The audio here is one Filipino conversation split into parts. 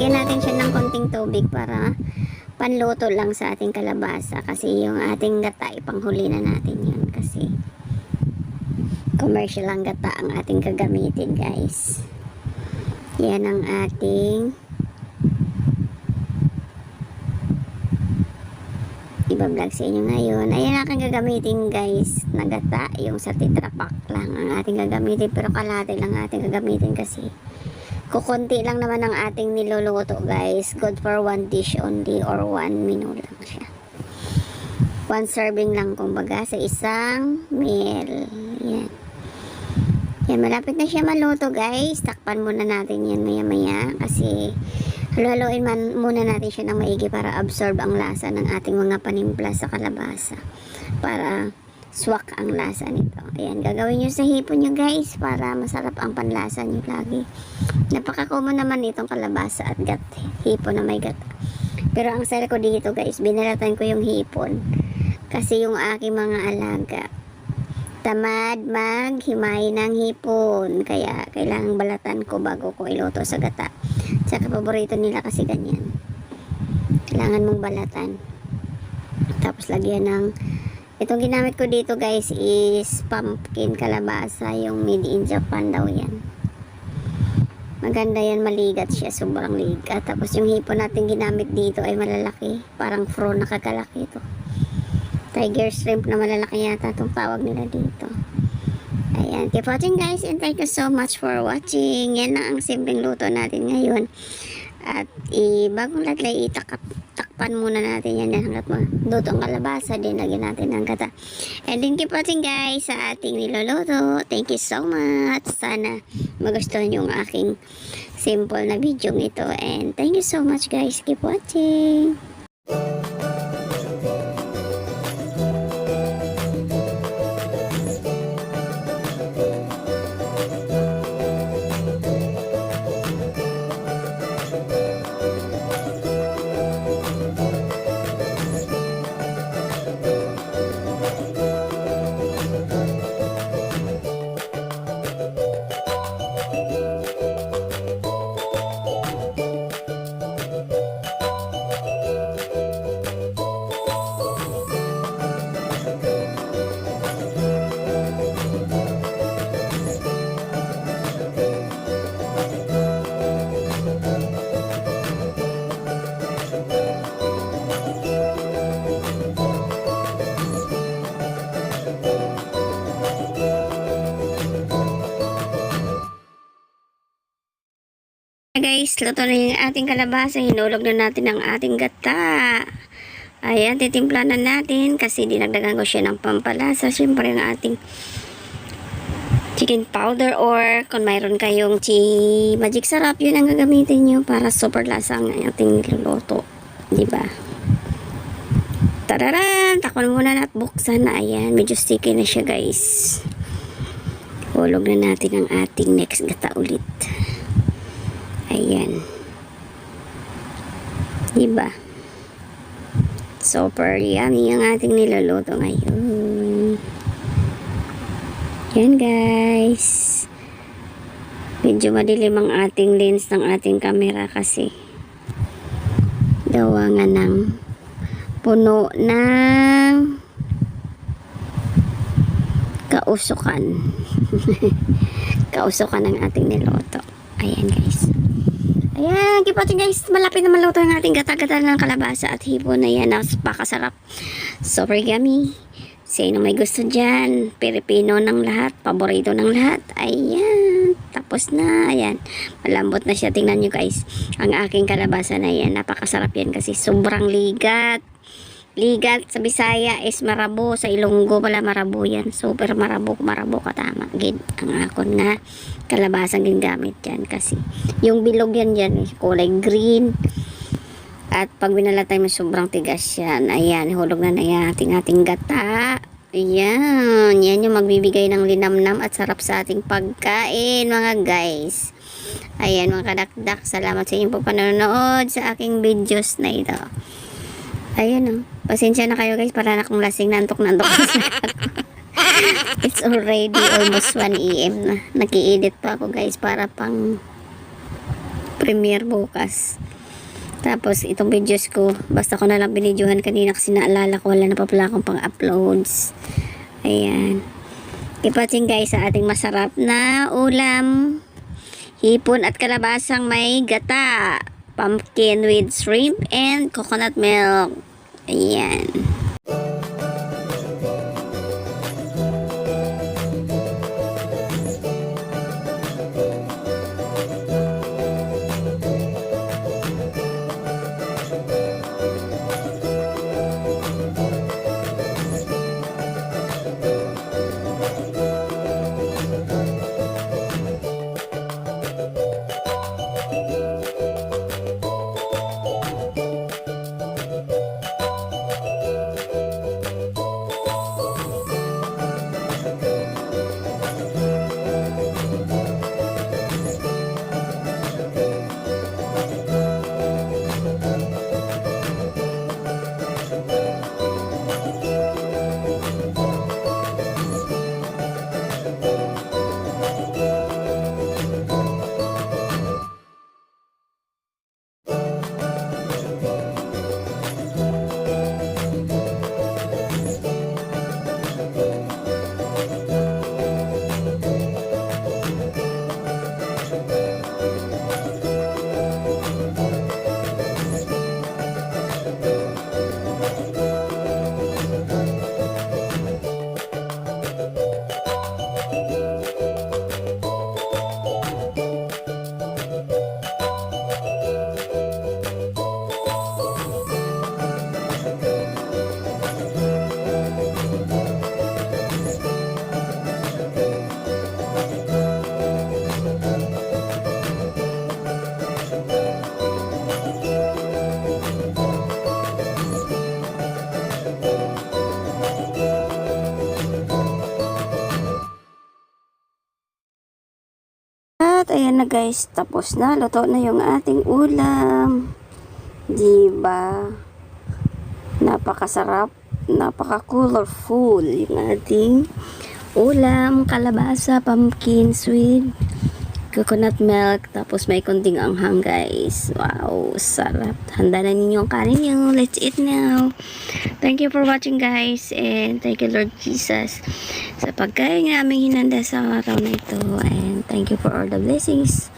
Lagyan natin siya ng konting tubig para panluto lang sa ating kalabasa. Kasi yung ating gata, ipanghuli na natin yun. Kasi commercial ang gata ang ating gagamitin guys. Yan ang ating ibablog sa inyo ngayon. Ayan ang aking gagamitin guys na gata. Yung sa tetra pack lang ang ating gagamitin. Pero kalate lang ating gagamitin kasi kukunti lang naman ang ating niluluto guys. Good for one dish only or one menu lang siya. One serving lang kumbaga sa isang meal. Yan. Yan, malapit na siya maluto guys. Takpan muna natin yan maya maya kasi Haluhaluin man muna natin siya ng maigi para absorb ang lasa ng ating mga panimpla sa kalabasa. Para swak ang lasa nito. Ayan, gagawin nyo sa hipon nyo guys para masarap ang panlasa nyo lagi. Napaka-common naman itong kalabasa at gat. Hipon na may gata. Pero ang sale ko dito guys, binalatan ko yung hipon. Kasi yung aking mga alaga, tamad maghimay ng hipon. Kaya kailangang balatan ko bago ko iluto sa gata. Tsaka paborito nila kasi ganyan. Kailangan mong balatan. Tapos lagyan ng Itong ginamit ko dito guys is pumpkin kalabasa. Yung made in Japan daw yan. Maganda yan, maligat siya. Sobrang ligat. Tapos yung hipon natin ginamit dito ay malalaki. Parang prawn na kagalaki ito. Tiger shrimp na malalaki yata itong tawag nila dito. Ayan. Keep watching guys and thank you so much for watching. Yan na ang simpleng luto natin ngayon. At i bagong latlay itakap takpan muna natin yan hanggat maluto ang kalabasa din lagyan natin ng gata. And then keep watching guys sa ating niluluto. Thank you so much. Sana magustuhan yung aking simple na video ito. And thank you so much guys. Keep watching. Luto na yung ating kalabasa. Hinulog na natin ang ating gata. Ayan, titimpla na natin kasi dinagdagan ko siya ng pampalasa. Siyempre, ang ating chicken powder or kung mayroon kayong chi magic sarap, yun ang gagamitin nyo para super lasa ang ating niluluto. Diba? Tararan! Takpan muna na at buksan na. Ayan, medyo sticky na siya guys. Hulog na natin ang ating next gata ulit. Ayan. Diba? Super yummy ang ating niluluto ngayon. Yan guys. Medyo madilim ang ating lens ng ating camera kasi gawa nga ng puno ng kausukan. kausukan ng ating niloto. Ayan guys. Ayan, watching guys. Malapit na maluto ang ating gata-gata ng kalabasa at hipon na yan. Napakasarap. Super yummy. Sino may gusto dyan? Pilipino ng lahat. Paborito ng lahat. Ayan. Tapos na. Ayan. Malambot na siya. Tingnan nyo guys. Ang aking kalabasa na yan. Napakasarap yan kasi sobrang ligat. Ligat sa Bisaya is marabo. Sa Ilonggo pala marabo yan. Super marabo. Marabo katama. Gid. Ang akon nga kalabasang ginagamit yan kasi yung bilog yan yan eh, kulay green at pag binalatay mo sobrang tigas yan ayan hulog na na yan ating ating gata ayan yan yung magbibigay ng linamnam at sarap sa ating pagkain mga guys ayan mga kadakdak salamat sa inyong pagpanonood sa aking videos na ito ayan o pasensya na kayo guys para na akong lasing nantok nantok It's already almost 1 a.m. na. Nag-i-edit pa ako guys para pang premiere bukas. Tapos itong videos ko, basta ko na lang binidyohan kanina kasi naalala ko wala na pa pala akong pang uploads. Ayan. Keep watching guys sa ating masarap na ulam. Hipon at kalabasang may gata. Pumpkin with shrimp and coconut milk. Ayan. At ayan na guys, tapos na. Luto na yung ating ulam. Diba? Napakasarap. Napaka-colorful yung ating ulam. Kalabasa, pumpkin, sweet, coconut milk. Tapos may konting anghang guys. Wow, sarap. Handa na ninyo ang kanin nyo. Let's eat now. Thank you for watching guys. And thank you Lord Jesus sa pagkain na aming hinanda sa araw na ito. And thank you for all the blessings.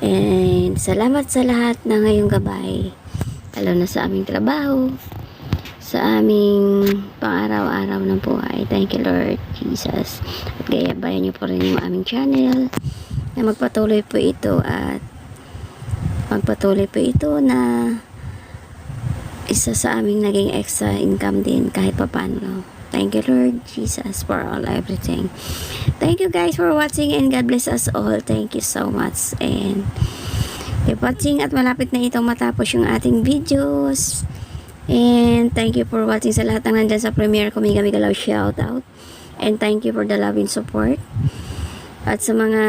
And salamat sa lahat na ngayong gabay. Lalo na sa aming trabaho. Sa aming pang-araw-araw ng buhay. Thank you Lord Jesus. At gayabayan niyo po rin yung aming channel. Na magpatuloy po ito at magpatuloy po ito na isa sa aming naging extra income din kahit papano. Thank you Lord Jesus for all everything. Thank you guys for watching and God bless us all. Thank you so much and keep watching at malapit na itong matapos yung ating videos. And thank you for watching sa lahat ng nandyan sa premiere ko. Mega mega love shout out. And thank you for the love and support. At sa mga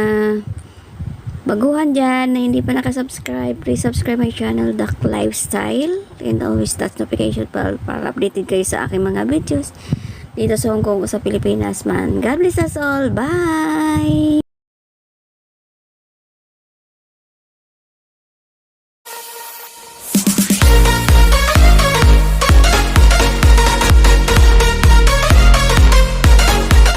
baguhan dyan na hindi pa nakasubscribe, please subscribe my channel, Duck Lifestyle. And always touch notification bell para updated kayo sa aking mga videos dito sa Hong Kong sa Pilipinas man. God bless us all. Bye!